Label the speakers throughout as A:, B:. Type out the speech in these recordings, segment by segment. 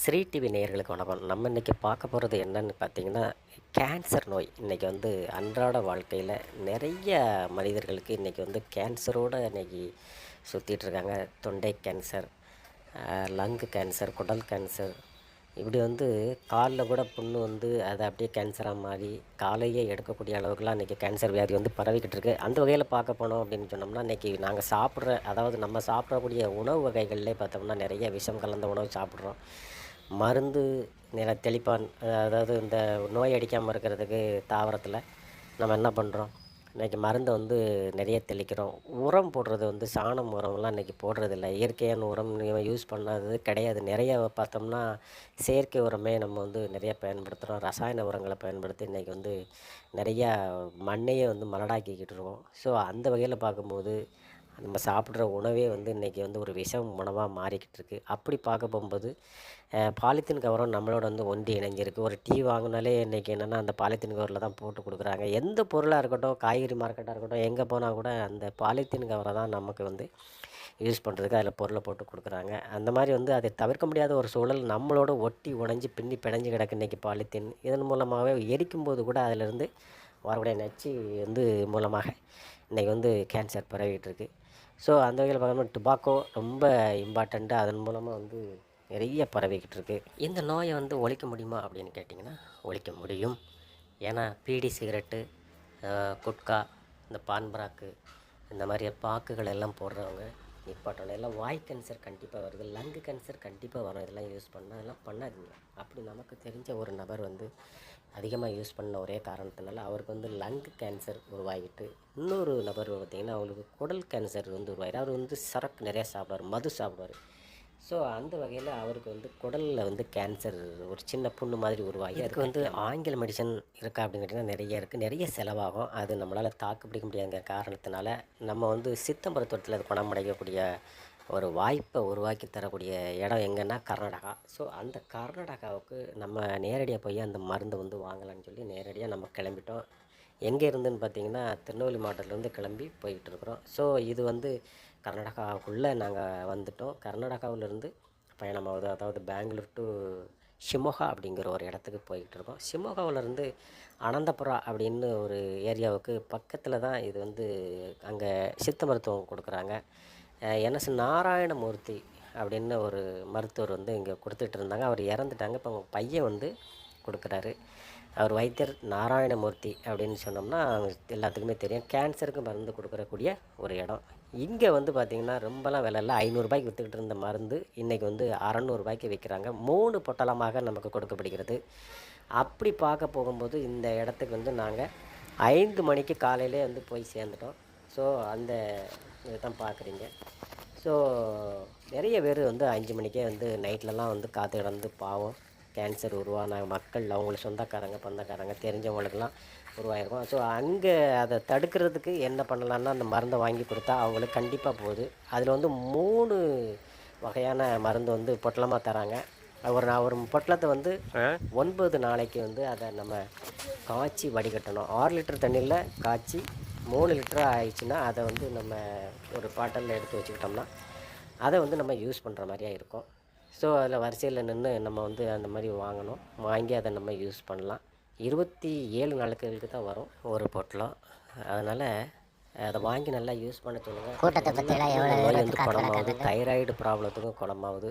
A: Sri TV நேயர்களுக்கு வணக்கம். நம்ம இன்றைக்கி பார்க்க போகிறது என்னன்னு பார்த்தீங்கன்னா கேன்சர் நோய். இன்றைக்கி வந்து அன்றாட வாழ்க்கையில் நிறைய மனிதர்களுக்கு இன்றைக்கி வந்து கேன்சரோடு இன்றைக்கி சுற்றிட்டு இருக்காங்க. தொண்டை கேன்சர் லங்கு கேன்சர் குடல் கேன்சர். இப்படி வந்து காலில் கூட புண்ணு வந்து அது அப்படியே கேன்சராக மாறி காலையே எடுக்கக்கூடிய அளவுக்குலாம் இன்றைக்கி கேன்சர் வியாதி வந்து பரவிக்கிட்டு இருக்குது அந்த வகையில் பார்க்க போனோம் அப்படின்னு சொன்னோம்னா இன்றைக்கி நாங்கள் சாப்பிட்ற அதாவது நம்ம சாப்பிடக்கூடிய உணவு வகைகள்லே பார்த்தோம்னா நிறைய விஷம் கலந்த உணவு சாப்பிட்றோம். மருந்து நில தெளிப்பான் அதாவது இந்த நோய் அடிக்காமல் இருக்கிறதுக்கு தாவரத்தில் நம்ம என்ன பண்ணுறோம் இன்றைக்கி மருந்தை வந்து நிறைய தெளிக்கிறோம். உரம் போடுறது வந்து சாணம் உரம்லாம் இன்றைக்கி போடுறதில்ல. இயற்கையான உரம் யூஸ் பண்ணாதது கிடையாது. நிறைய பார்த்தோம்னா செயற்கை உரமே நம்ம வந்து நிறைய பயன்படுத்துகிறோம் ரசாயன உரங்களை பயன்படுத்தி இன்றைக்கி வந்து நிறையா மண்ணையே வந்து மலடாக்கிக்கிட்டு இருக்கோம். ஸோ அந்த வகையில் பார்க்கும்போது நம்ம சாப்பிட்ற உணவே வந்து இன்றைக்கி வந்து ஒரு விஷம் உணவாக மாறிக்கிட்டு இருக்குது அப்படி பார்க்க போகும்போது பாலித்தீன் கவரும் நம்மளோட வந்து ஒன்றி இணைஞ்சிருக்கு. ஒரு டீ வாங்கினாலே இன்றைக்கி என்னென்னா அந்த பாலித்தீன் கவரில் தான் போட்டு கொடுக்குறாங்க. எந்த பொருளாக இருக்கட்டும் காய்கறி மார்க்கெட்டாக இருக்கட்டும் எங்கே போனால் கூட அந்த பாலித்தீன் கவரை தான் நமக்கு வந்து யூஸ் பண்ணுறதுக்கு அதில் பொருளை போட்டு கொடுக்குறாங்க. அந்த மாதிரி வந்து அதை தவிர்க்க முடியாத ஒரு சூழல் நம்மளோட ஒட்டி உடஞ்சி பின்னி பிணைஞ்சு கிடக்கு இன்றைக்கி பாலித்தீன். இதன் மூலமாகவே எரிக்கும் போது கூட அதிலிருந்து வரக்கூடிய நச்சு வந்து மூலமாக இன்றைக்கி வந்து கேன்சர் பரவிகிட்டு இருக்குது ஸோ அந்த வகையில் பார்க்கணும் டுபாக்கோ ரொம்ப இம்பார்ட்டண்ட்டாக அதன் மூலமாக வந்து நிறைய பரவிக்கிட்டு இருக்குது இந்த நோயை வந்து ஒழிக்க முடியுமா அப்படின்னு கேட்டிங்கன்னா ஒழிக்க முடியும். ஏன்னா பீடி சிகரெட்டு குட்கா இந்த பான் பராக்கு இந்த மாதிரி பாக்குகள் எல்லாம் போடுறவங்க நிப்பாட்டணும். எல்லாம் வாய் கேன்சர் கண்டிப்பாக வருது லங்கு கேன்சர் கண்டிப்பாக வரும். இதெல்லாம் யூஸ் பண்ணால் அதெல்லாம் பண்ணாதீங்க. அப்படி நமக்கு தெரிஞ்ச ஒரு நபர் வந்து அதிகமாக யூஸ் பண்ண ஒரே காரணத்தினால அவருக்கு வந்து லங்கு கேன்சர் உருவாகிட்டு இன்னொரு நபர் பார்த்திங்கன்னா அவங்களுக்கு குடல் கேன்சர் வந்து உருவாயிரு அவர் வந்து சரக்கு நிறையா சாப்பிடுவார் மது சாப்பிடுவார். ஸோ அந்த வகையில் அவருக்கு வந்து குடலில் வந்து கேன்சர் ஒரு சின்ன புண்ணு மாதிரி உருவாகி அதுக்கு வந்து ஆங்கில மெடிசன் இருக்கா அப்படின்னு கேட்டிங்கன்னா நிறைய இருக்குது நிறைய செலவாகும். அது நம்மளால் தாக்கு பிடிக்க முடியாதுங்கிற காரணத்தினால நம்ம வந்து சித்த மருத்துவத்தில் அது குணமடையக்கூடிய ஒரு வாய்ப்பை உருவாக்கி தரக்கூடிய இடம் எங்கன்னா கர்நாடகா. ஸோ அந்த கர்நாடகாவுக்கு நம்ம நேரடியாக போய் அந்த மருந்தை வந்து வாங்கலாம்னு சொல்லி நேரடியாக நம்ம கிளம்பிட்டோம். எங்கே இருந்துன்னு பார்த்தீங்கன்னா திருநெல்வேலி மாவட்டத்துலேருந்து கிளம்பி போய்கிட்டு இருக்கிறோம். ஸோ இது வந்து கர்நாடகாவுக்குள்ளே நாங்கள் வந்துட்டோம். கர்நாடகாவிலேருந்து பயணமாகுது அதாவது பெங்களூர் டு ஷிமோகா அப்படிங்கிற ஒரு இடத்துக்கு போய்கிட்டு இருக்கோம். ஷிமோகாவிலேருந்து அனந்தபுரா அப்படின்னு ஒரு ஏரியாவுக்கு பக்கத்தில் தான் இது வந்து அங்கே சித்த மருத்துவம் கொடுக்குறாங்க. என்எஸ் நாராயணமூர்த்தி அப்படின்னு ஒரு மருத்துவர் வந்து இங்கே கொடுத்துட்டு இருந்தாங்க அவர் இறந்துட்டாங்க. இப்போ அவங்க பையன் வந்து கொடுக்குறாரு. அவர் வைத்தியர் நாராயணமூர்த்தி அப்படின்னு சொன்னோம்னா எல்லாத்துக்குமே தெரியும். கேன்சருக்கு மருந்து கொடுக்கறக்கூடிய ஒரு இடம். இங்கே வந்து பார்த்திங்கன்னா ரொம்பலாம் விலை ஐநூறுரூபாய்க்கு விற்றுக்கிட்டு இருந்த மருந்து இன்றைக்கி வந்து அறநூறுபாய்க்கு விற்கிறாங்க மூணு பொட்டலமாக நமக்கு கொடுக்கப்படுகிறது. அப்படி பார்க்க போகும்போது இந்த இடத்துக்கு வந்து நாங்கள் ஐந்து மணிக்கு காலையிலே வந்து போய் சேர்ந்துட்டோம். ஸோ அந்த இதை தான் பார்க்குறீங்க. ஸோ நிறைய பேர் வந்து அஞ்சு மணிக்கே வந்து நைட்லலாம் வந்து காத்து கிடந்து பாவம் கேன்சர் உருவான மக்கள் அவங்களுக்கு சொந்தக்காரங்க பந்தக்காரங்க தெரிஞ்சவங்களுக்கெல்லாம் உருவாயிருக்கும். ஸோ அங்கே அதை தடுக்கிறதுக்கு என்ன பண்ணலான்னா அந்த மருந்தை வாங்கி கொடுத்தா அவங்களுக்கு கண்டிப்பாக போகுது. அதில் வந்து மூணு வகையான மருந்து வந்து பொட்டலமாக தராங்க. ஒரு நான் ஒரு பொட்டலத்தை வந்து ஒன்பது நாளைக்கு வந்து அதை நம்ம காய்ச்சி வடிகட்டணும். ஆறு லிட்டர் தண்ணியில் காய்ச்சி மூணு லிட்டர் ஆயிடுச்சுன்னா அதை வந்து நம்ம ஒரு பாட்டிலில் எடுத்து வச்சுக்கிட்டோம்னா அதை வந்து நம்ம யூஸ் பண்ணுற மாதிரியா இருக்கும். ஸோ அதில் வரிசையில் நின்று நம்ம வந்து அந்த மாதிரி வாங்கணும். வாங்கி அதை நம்ம யூஸ் பண்ணலாம். இருபத்தி ஏழு நாட்களுக்கு தான் வரும் ஒரு பொட்டலம் அதனால் அதை வாங்கி நல்லா யூஸ் பண்ண சொல்லுங்கள் நோய் வந்து குணமாகுது தைராய்டு ப்ராப்ளத்துக்கும் குணமாகுது.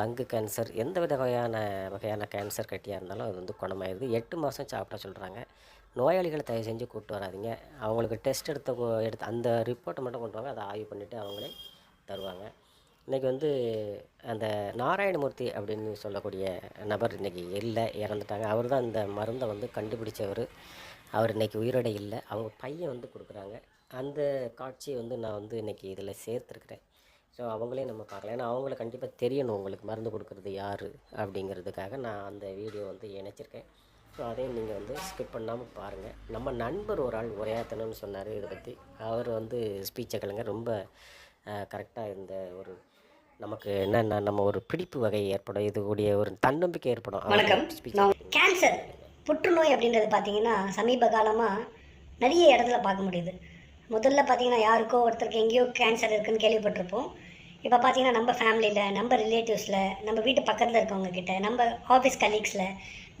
A: லங்கு கேன்சர் எந்த வித வகையான வகையான கேன்சர் கட்டியாக இருந்தாலும் அது வந்து குணமாயிருது. எட்டு மாதம் சாப்பிட சொல்கிறாங்க நோயாளிகளை தயவு செஞ்சு கூப்பிட்டு வராதிங்க. அவங்களுக்கு டெஸ்ட் எடுத்த எடுத்து அந்த ரிப்போர்ட்டை மட்டும் கொண்டு வாங்க. அதை ஆய்வு பண்ணிவிட்டு அவங்களே தருவாங்க. இன்றைக்கி வந்து அந்த நாராயணமூர்த்தி அப்படின்னு சொல்லக்கூடிய நபர் இன்றைக்கி இல்லை இறந்துட்டாங்க. அவர் தான் இந்த மருந்தை வந்து கண்டுபிடிச்சவர். அவர் இன்றைக்கி உயிரோட இல்லை. அவங்க பையன் வந்து கொடுக்குறாங்க. அந்த காட்சியை வந்து நான் வந்து இன்றைக்கி இதில் சேர்த்துருக்குறேன். ஸோ அவங்களே நம்ம பார்க்கலாம். ஏன்னா அவங்கள கண்டிப்பாக தெரியணும். உங்களுக்கு மருந்து கொடுக்குறது யார் அப்படிங்கிறதுக்காக நான் அந்த வீடியோ வந்து இணைச்சிருக்கேன். ஸோ அதையும் நீங்கள் வந்து ஸ்கிப் பண்ணாமல் பாருங்கள் நம்ம நண்பர் ஒரு ஆள் உரையாற்றணும்னு சொன்னார். இதை பற்றி அவர் வந்து ஸ்பீச்சை கலங்க ரொம்ப கரெக்டாக இந்த ஒரு நமக்கு என்னென்ன நம்ம ஒரு பிடிப்பு வகை ஏற்படும். இது கூடிய ஒரு தன்னம்பிக்கை ஏற்படும்.
B: வணக்கம். கேன்சர் புற்றுநோய் அப்படின்றது பார்த்தீங்கன்னா சமீப காலமாக நிறைய இடத்துல பார்க்க முடியுது. முதல்ல பார்த்தீங்கன்னா யாருக்கோ ஒருத்தருக்கு எங்கேயோ கேன்சர் இருக்குன்னு கேள்விப்பட்டிருப்போம். இப்போ பார்த்தீங்கன்னா நம்ம ஃபேமிலியில் நம்ம ரிலேட்டிவ்ஸில் நம்ம வீட்டு பக்கத்தில் இருக்கவங்க கிட்ட நம்ம ஆஃபீஸ் கலீக்ஸில்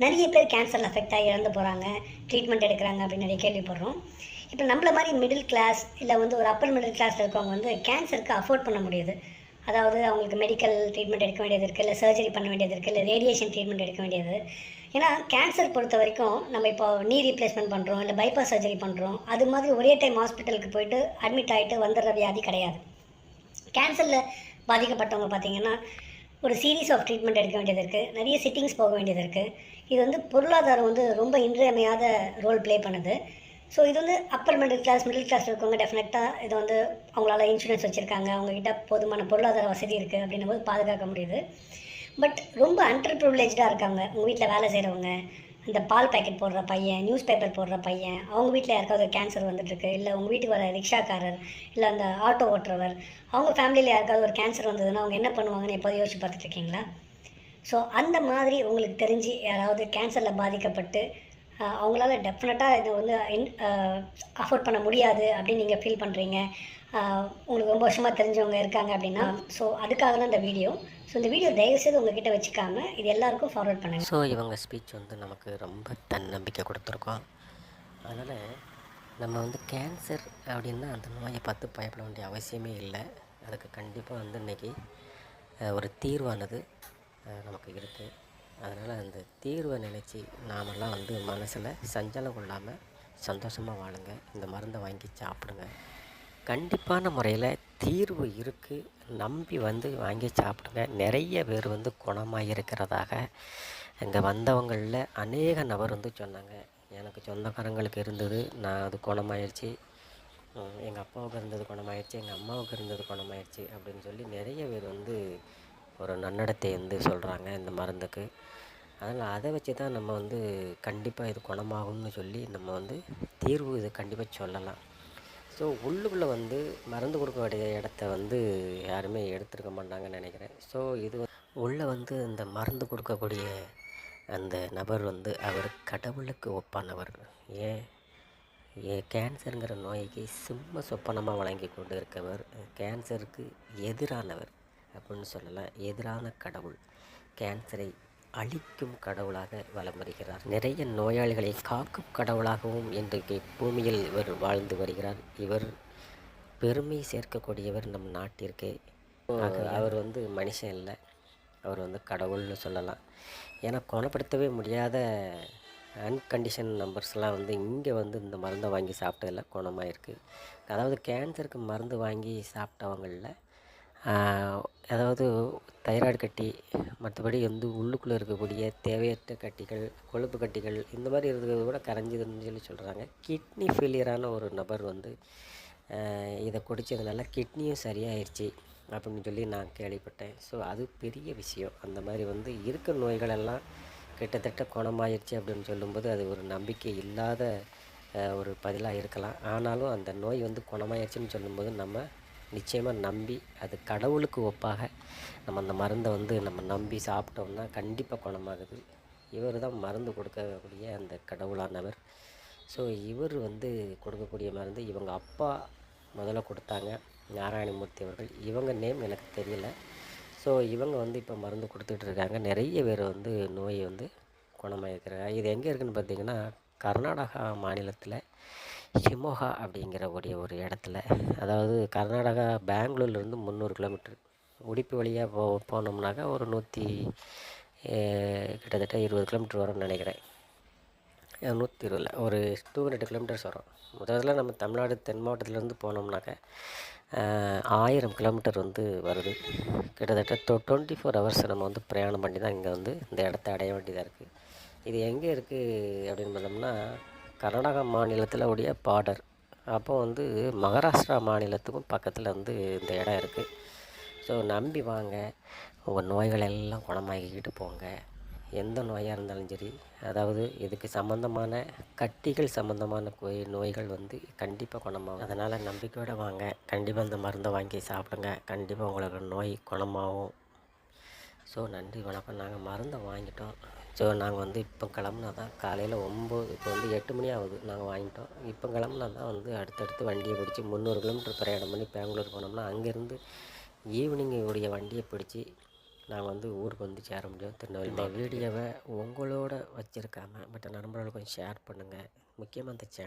B: நிறைய பேர் கேன்சரில் அஃபெக்ட் ஆகி இறந்து போகிறாங்க ட்ரீட்மெண்ட் எடுக்கிறாங்க அப்படின்னு நிறைய கேள்விப்படுறோம். இப்போ நம்மள மாதிரி மிடில் கிளாஸ் இல்லை வந்து ஒரு அப்பர் மிடில் கிளாஸில் இருக்கவங்க வந்து கேன்சருக்கு அஃபோர்ட் பண்ண முடியுது. அதாவது அவங்களுக்கு மெடிக்கல் ட்ரீட்மெண்ட் எடுக்க வேண்டியது இருக்குது இல்லை சர்ஜரி பண்ண வேண்டியது இருக்குது இல்லை ரேடியேஷன் ட்ரீட்மெண்ட் எடுக்க வேண்டியது. ஏன்னா கேன்சர் பொறுத்த வரைக்கும் நம்ம இப்போ நீ ரீப்ளேஸ்மெண்ட் பண்ணுறோம் இல்லை பைபாஸ் சர்ஜரி பண்ணுறோம் அது மாதிரி ஒரே டைம் ஹாஸ்பிட்டலுக்கு போயிட்டு அட்மிட் ஆகிட்டு வந்துடுற வியாதி கிடையாது. கேன்சரில் பாதிக்கப்பட்டவங்க பார்த்தீங்கன்னா ஒரு சீரீஸ் ஆஃப் ட்ரீட்மெண்ட் எடுக்க வேண்டியது இருக்குது நிறைய சிட்டிங்ஸ் போக வேண்டியது இருக்குது இது வந்து பொருளாதாரம் வந்து ரொம்ப இன்றியமையாத ரோல் ப்ளே பண்ணுது. ஸோ இது வந்து upper middle class middle class இருக்கவங்க டெஃபினட்டாக இது வந்து அவங்களால இன்சூரன்ஸ் வச்சுருக்காங்க. அவங்கக்கிட்ட போதுமான பொருளாதார வசதி இருக்குது அப்படின்னும் போது பாதுகாக்க முடியுது. பட் ரொம்ப அண்டர் ப்ரிவிலேஜாக இருக்காங்க. உங்கள் வீட்டில் வேலை செய்கிறவங்க இந்த பால் பாக்கெட் போடுற பையன் நியூஸ் பேப்பர் போடுற பையன் அவங்க வீட்டில் யாருக்காவது கேன்சர் வந்துட்டுருக்கு இல்லை உங்கள் வீட்டுக்கு வர ரிக்ஷாக்காரர் இல்லை அந்த ஆட்டோ ஓட்டுறவர் அவங்க ஃபேமிலியில் யாருக்காவது ஒரு கேன்சர் வந்ததுன்னா அவங்க என்ன பண்ணுவாங்கன்னு எப்போது யோசிச்சு பார்த்துட்டு இருக்கீங்களா? ஸோ அந்த மாதிரி உங்களுக்கு தெரிஞ்சு யாராவது கேன்சரில் பாதிக்கப்பட்டு அவங்களால டெஃபினட்டாக இதை வந்து அஃபோர்ட் பண்ண முடியாது அப்படின்னு நீங்கள் ஃபீல் பண்ணுறீங்க உங்களுக்கு ரொம்ப வருஷமாக தெரிஞ்சவங்க இருக்காங்க அப்படின்னா ஸோ அதுக்காக தான் இந்த வீடியோ ஸோ இந்த வீடியோ தயவுசெய்து உங்ககிட்ட வச்சுக்காம இது எல்லாருக்கும் ஃபார்வர்ட் பண்ணுங்கள்
A: ஸோ இவங்க ஸ்பீச் வந்து நமக்கு ரொம்ப தன்னம்பிக்கை கொடுத்துருக்கோம். அதனால் நம்ம வந்து கேன்சர் அப்படின்னா அந்த நோயை பார்த்து பயப்பட வேண்டிய அவசியமே இல்லை. அதுக்கு கண்டிப்பாக வந்து இன்றைக்கி ஒரு தீர்வானது. நமக்கு இருக்குது அதனால் அந்த தீர்வை நினச்சி நாமெல்லாம் வந்து மனசில் சஞ்சலம் கொள்ளாமல் சந்தோஷமாக வாழுங்க. இந்த மருந்தை வாங்கி சாப்பிடுங்க. கண்டிப்பான முறையில் தீர்வு இருக்குது நம்பி வந்து வாங்கி சாப்பிடுங்க. நிறைய பேர் வந்து குணமாக இருக்கிறதாக இங்கே வந்தவங்களில் அநேக நபர் வந்து சொன்னாங்க. எனக்கு சொந்தக்காரங்களுக்கு இருந்தது நான் அது குணமாயிருச்சு. எங்கள் அப்பாவுக்கு இருந்தது குணமாயிருச்சு எங்கள் அம்மாவுக்கு இருந்தது குணமாயிருச்சு அப்படின்னு சொல்லி நிறைய பேர் வந்து ஒரு நன்னடத்தை வந்து சொல்கிறாங்க இந்த மருந்துக்கு. அதனால் அதை வச்சு தான் நம்ம வந்து கண்டிப்பாக இது குணமாகும்னு சொல்லி நம்ம வந்து தீர்வு இது கண்டிப்பாக சொல்லலாம். ஸோ உள்ளுக்குள்ளே வந்து மருந்து கொடுக்க வேண்டிய இடத்த வந்து யாருமே எடுத்துருக்க மாட்டாங்கன்னு நினைக்கிறேன். ஸோ இது உள்ளே வந்து இந்த மருந்து கொடுக்கக்கூடிய அந்த நபர் வந்து அவர் கடவுளுக்கு ஒப்பானவர். ஏன்? ஏ கேன்சருங்கிற நோய்க்கு சிம்ம சொப்பனமாக வழங்கி கொண்டு இருக்கவர் கேன்சருக்கு எதிரானவர். அப்படின்னு சொல்லலாம் எதிரான கடவுள் கேன்சரை அழிக்கும் கடவுளாக வலம் வருகிறார். நிறைய நோயாளிகளை காக்கும் கடவுளாகவும் இன்றைக்கு பூமியில் இவர் வாழ்ந்து வருகிறார். இவர் பெருமை சேர்க்கக்கூடியவர் நம் நாட்டிற்கு. அவர் வந்து மனுஷன் இல்லை. அவர் வந்து கடவுள்னு சொல்லலாம். ஏன்னா குணப்படுத்தவே முடியாத அன்கண்டிஷன் நம்பர்ஸ்லாம் வந்து இங்கே வந்து இந்த மருந்தை வாங்கி சாப்பிட்டதில் குணமாயிருக்கு. அதாவது கேன்சருக்கு மருந்து வாங்கி சாப்பிட்டவங்களில் அதாவது தைராய்டு கட்டி மற்றபடி வந்து உள்ளுக்குள்ளே இருக்கக்கூடிய தேவையற்ற கட்டிகள் கொழுப்பு கட்டிகள் இந்த மாதிரி இருக்கிறது கூட கரைஞ்சிதுன்னு சொல்லி சொல்கிறாங்க கிட்னி ஃபெயிலியரான ஒரு நபர் வந்து இதை குடித்ததுனால கிட்னியும் சரியாயிடுச்சு அப்படின்னு சொல்லி நான் கேள்விப்பட்டேன். ஸோ அது பெரிய விஷயம். அந்த மாதிரி வந்து இருக்க நோய்களெல்லாம் கிட்டத்தட்ட குணமாயிருச்சு அப்படின்னு சொல்லும்போது அது ஒரு நம்பிக்கை இல்லாத ஒரு பதிலாக இருக்கலாம். ஆனாலும் அந்த நோய் வந்து குணமாயிருச்சுன்னு சொல்லும்போது நம்ம நிச்சயமாக நம்பி அது கடவுளுக்கு ஒப்பாக நம்ம அந்த மருந்தை வந்து நம்ம நம்பி சாப்பிட்டோம்னா கண்டிப்பாக குணமாகுது. இவர் தான் மருந்து கொடுக்கக்கூடிய அந்த கடவுளானவர். ஸோ இவர் வந்து கொடுக்கக்கூடிய மருந்து இவங்க அப்பா முதல்ல கொடுத்தாங்க நாராயணமூர்த்தி அவர்கள். இவங்க நேம் எனக்கு தெரியல. ஸோ இவங்க வந்து இப்போ மருந்து கொடுத்துட்டு இருக்காங்க. நிறைய பேர் வந்து நோயை வந்து குணமாயிருக்கிறாங்க இது எங்கே இருக்குதுன்னு பார்த்தீங்கன்னா கர்நாடகா மாநிலத்தில் ஷிமோகா அப்படிங்கிற கூடிய ஒரு இடத்துல. அதாவது கர்நாடகா பெங்களூர்லேருந்து முந்நூறு கிலோமீட்டர். உடுப்பி வழியாக போ போனோம்னாக்கா ஒரு நூற்றி கிட்டத்தட்ட இருபது கிலோமீட்டர் வரும்னு நினைக்கிறேன். நூற்றி இருபதில் ஒரு டூ ஹண்ட்ரட் கிலோமீட்டர்ஸ் வரும். முதல்ல நம்ம தமிழ்நாடு தென் மாவட்டத்துலேருந்து போனோம்னாக்க ஆயிரம் கிலோமீட்டர் வந்து வருது. கிட்டத்தட்ட டொ டுவெண்ட்டி ஃபோர் ஹவர்ஸ் நம்ம வந்து பிரயாணம் பண்ணி தான் இங்கே வந்து இந்த இடத்த அடைய வேண்டியதாக இருக்குது இது எங்கே இருக்குது அப்படின்னு பார்த்தோம்னா கர்நாடகா மாநிலத்தில் உடைய பார்டர் அப்போ வந்து மகாராஷ்டிரா மாநிலத்துக்கும் பக்கத்தில் வந்து இந்த இடம் இருக்குது ஸோ நம்பி வாங்க. உங்கள் நோய்கள் எல்லாம் குணமாக்கிக்கிட்டு போங்க. எந்த நோயாக இருந்தாலும் சரி அதாவது இதுக்கு சம்மந்தமான கட்டிகள் சம்மந்தமான கோய் நோய்கள் வந்து கண்டிப்பாக குணமாகும். அதனால் நம்பிக்கையோடு வாங்க. கண்டிப்பாக இந்த மருந்தை வாங்கி சாப்பிடுங்க. கண்டிப்பாக உங்களுக்கு நோய் குணமாகும். ஸோ நன்றி வணக்கம். நாங்கள் மருந்தை வாங்கிட்டோம். ஸோ நாங்கள் வந்து இப்போ கிளம்புனா தான் காலையில் ஒம்பது இப்போ வந்து எட்டு மணி ஆகுது. நாங்கள் வாங்கிட்டோம். இப்போ கிளம்புனா தான் வந்து அடுத்தடுத்து வண்டியை பிடிச்சி முந்நூறு கிலோமீட்டர் பிரயாணம் பண்ணி பெங்களூர் போனோம்னா அங்கேருந்து ஈவினிங் உடைய வண்டியை பிடிச்சி நாங்கள் வந்து ஊருக்கு வந்து சேர முடியும் திருநெல்வேலி. இந்த வீடியோவை உங்களோட வச்சுருக்காம மற்ற நண்பர்களுக்கும் ஷேர் பண்ணுங்கள் முக்கியமாக இந்த சேனல்